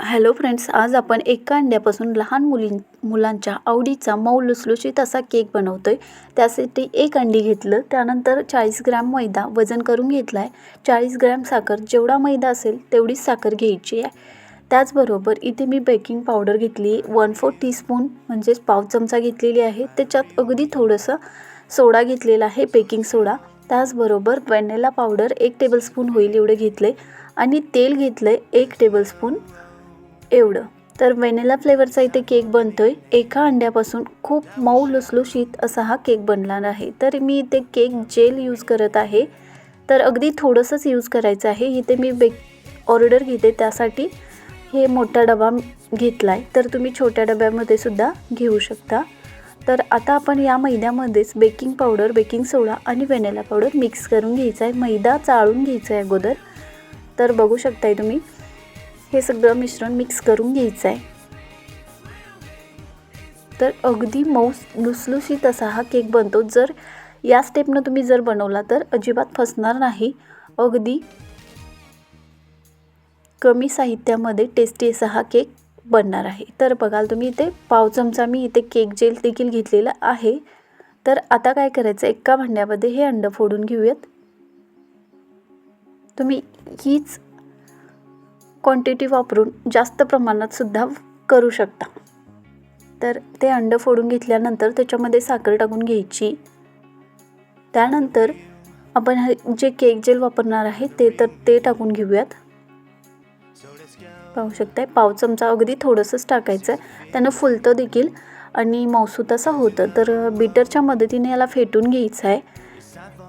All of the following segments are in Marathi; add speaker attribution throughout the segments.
Speaker 1: हॅलो फ्रेंड्स आज आपण एका अंड्यापासून लहान मुलीं मुलांच्या आवडीचा मऊ लुसलुशीत असा केक बनवतो आहे त्यासाठी एक अंडी घेतलं त्यानंतर चाळीस ग्रॅम मैदा वजन करून घेतला आहे चाळीस ग्रॅम साखर जेवढा मैदा असेल तेवढीच साखर घ्यायची आहे. त्याचबरोबर इथे मी बेकिंग पावडर घेतली वन फोर टीस्पून म्हणजेच पाव चमचा घेतलेली आहे. त्याच्यात अगदी थोडंसं सोडा घेतलेला आहे बेकिंग सोडा. त्याचबरोबर व्हॅनिला पावडर एक टेबलस्पून होईल एवढं घेतलं आहे आणि तेल घेतलं आहे एक टेबलस्पून. एवढं. तर व्हॅनिला फ्लेवरचा इथे केक बनतो आहे एका अंड्यापासून खूप मऊ लुसलुशीत असा हा केक बनणार आहे. तर मी इथे केक जेल यूज करत आहे. तर अगदी थोडंसंच यूज करायचं आहे. इथे मी बेक ऑर्डर घेते. त्यासाठी हे मोठा डबा घेतला आहे तर तुम्ही छोट्या डब्यामध्ये सुद्धा घेऊ शकता. तर आता आपण या मैद्यामध्येच बेकिंग पावडर बेकिंग सोडा आणि व्हॅनिला पावडर मिक्स करून घ्यायचा आहे. मैदा चाळून घ्यायचा आहे अगोदर. तर बघू शकताय तुम्ही. हे सगळं मिश्रण मिक्स करून घ्यायचं आहे तर अगदी मऊस लुसलुशीत असा हा केक बनतो. जर या स्टेपनं तुम्ही जर बनवला तर अजिबात फसणार नाही. अगदी कमी साहित्यामध्ये टेस्टी असा हा केक बनणार आहे. तर बघाल तुम्ही इथे पाव चमचा मी इथे केक जेल देखील घेतलेला आहे. तर आता काय करायचं? एका भांड्यामध्ये हे अंडं फोडून घेऊयात. तुम्ही हीच क्वांटिटी वापरून जास्त प्रमाणात सुद्धा करू शकता. तर ते अंडं फोडून घेतल्यानंतर त्याच्यामध्ये साखर टाकून घ्यायची. त्यानंतर आपण हे जे केक जेल वापरणार आहे ते तर ते टाकून घेऊयात. पाहू शकताय पाव चमचा अगदी थोडंसंच टाकायचं आहे. त्यानं फुलतं देखील आणि मौसूत असं होतं. तर बीटरच्या मदतीने याला फेटून घ्यायचं आहे.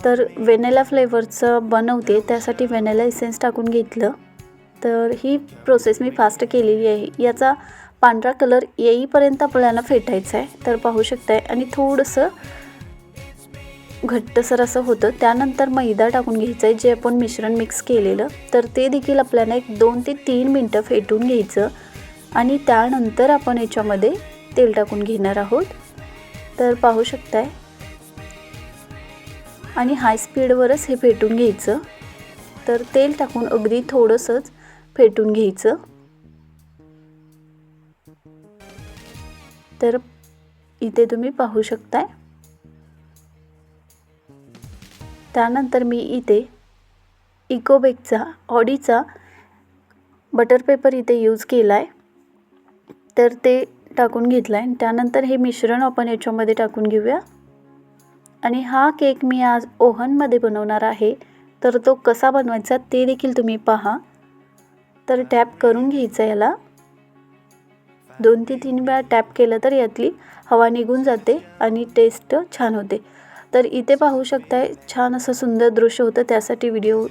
Speaker 1: तर व्हॅनिला फ्लेवरचं बनवते त्यासाठी व्हॅनिला इसेन्स टाकून घेतलं. तर ही प्रोसेस मी फास्ट केलेली आहे. याचा पांढरा कलर येईपर्यंत आपल्याला फेटायचा आहे. तर पाहू शकताय. आणि थोडंसं घट्टसर असं होतं. त्यानंतर मैदा टाकून घ्यायचं आहे जे आपण मिश्रण मिक्स केलेलं. तर ते देखील आपल्याला एक दोन ते तीन मिनटं फेटून घ्यायचं. आणि त्यानंतर आपण याच्यामध्ये तेल टाकून घेणार आहोत. तर पाहू शकताय. आणि हाय स्पीडवरच हे फेटून घ्यायचं. तर तेल टाकून अगदी थोडंसंच फेटून घ्यायचं. तर इथे तुम्ही पाहू शकताय. त्यानंतर मी इथे इकोबेकचा ऑडीचा बटर पेपर इथे यूज केला आहे तर ते टाकून घेतला आहे त्यानंतर हे मिश्रण आपण याच्यामध्ये टाकून घेऊया. आणि हा केक मी आज ओव्हनमध्ये बनवणार आहे. तर तो कसा बनवायचा ते देखील तुम्ही पहा. तर टॅप करून घ्यायचं याला. दोन ते तीन वेळा टॅप केलं तर यातली हवा निघून जाते आणि टेस्ट छान होते. तर इथे पाहू शकताय छान असं सुंदर दृश्य होतं त्यासाठी व्हिडिओ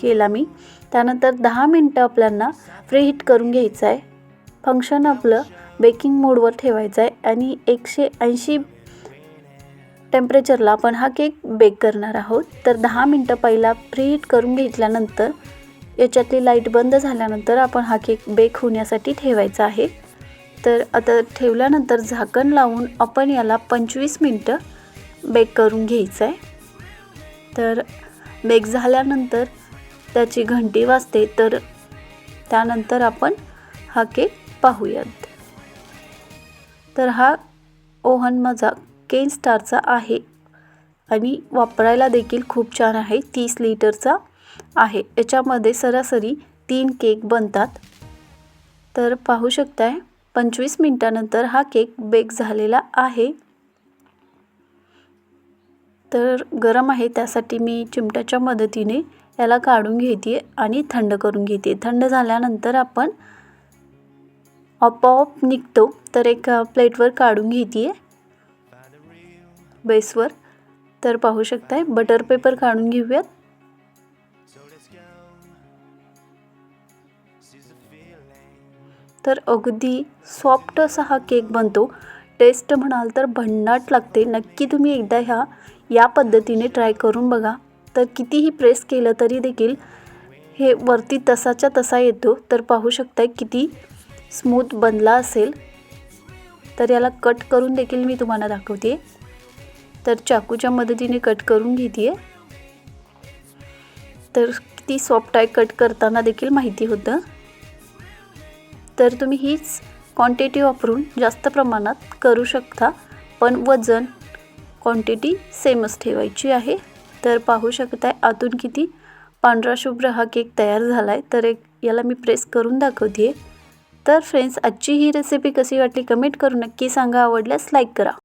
Speaker 1: केला मी. त्यानंतर दहा मिनटं आपल्यांना फ्री हिट करून घ्यायचं आहे फंक्शन आपलं बेकिंग मोडवर ठेवायचं आहे आणि एकशे ऐंशी टेम्परेचरला आपण हा केक बेक करणार आहोत. तर दहा मिनटं पहिला फ्री हीट करून घेतल्यानंतर याच्यातली लाइट बंद झाल्यानंतर आपण हा केक बेक होण्यासाठी ठेवायचा आहे. तर आता ठेवल्यानंतर झाकण लावून आपण याला पंचवीस मिनटं बेक करून घ्यायचं आहे तर बेक झाल्यानंतर त्याची घंटी वाजते तर त्यानंतर आपण हा केक पाहूयात. तर हा ओव्हन माझा केन स्टारचा आहे आणि वापरायला देखील खूप छान आहे तीस लिटरचा. आहे. याच्यामध्ये सरासरी तीन केक बनतात. तर पाहू शकताय पंचवीस मिनटानंतर हा केक बेक झालेला आहे. तर गरम आहे त्यासाठी मी चिमट्याच्या मदतीने याला काढून घेते आणि थंड करून घेते थंड झाल्यानंतर आपण आपोआप निघतो. तर एक प्लेटवर काढून घेते बेसवर. तर पाहू शकताय बटर पेपर काढून घेऊयात. तर अगदी सॉफ्ट असा हा केक बनतो. टेस्ट म्हणाल तर भन्नाट लागते. नक्की तुम्ही एकदा ह्या या पद्धतीने ट्राय करून बघा. तर कितीही प्रेस केलं तरी देखील हे वरती तसाच्या तसा येतो. तर पाहू शकताय किती स्मूथ बनला असेल. तर याला कट करून देखील मी तुम्हाला दाखवते. तर चाकूच्या मदतीने कट करून घेते तर किती सॉफ्ट आहे कट करताना देखील माहिती होतं. तर तुम्ही हीच क्वांटिटी वापरून जास्त प्रमाणात करू शकता. पण वजन क्वांटिटी सेमच ठेवायची आहे. तर पाहू शकताय आतून किती पांढरा शुभ्र हा केक तयार झाला आहे तर एक याला मी प्रेस करून दाखवते तर फ्रेंड्स आजची ही रेसिपी कशी वाटली? कमेंट करून नक्की सांगा. आवडल्यास लाईक करा.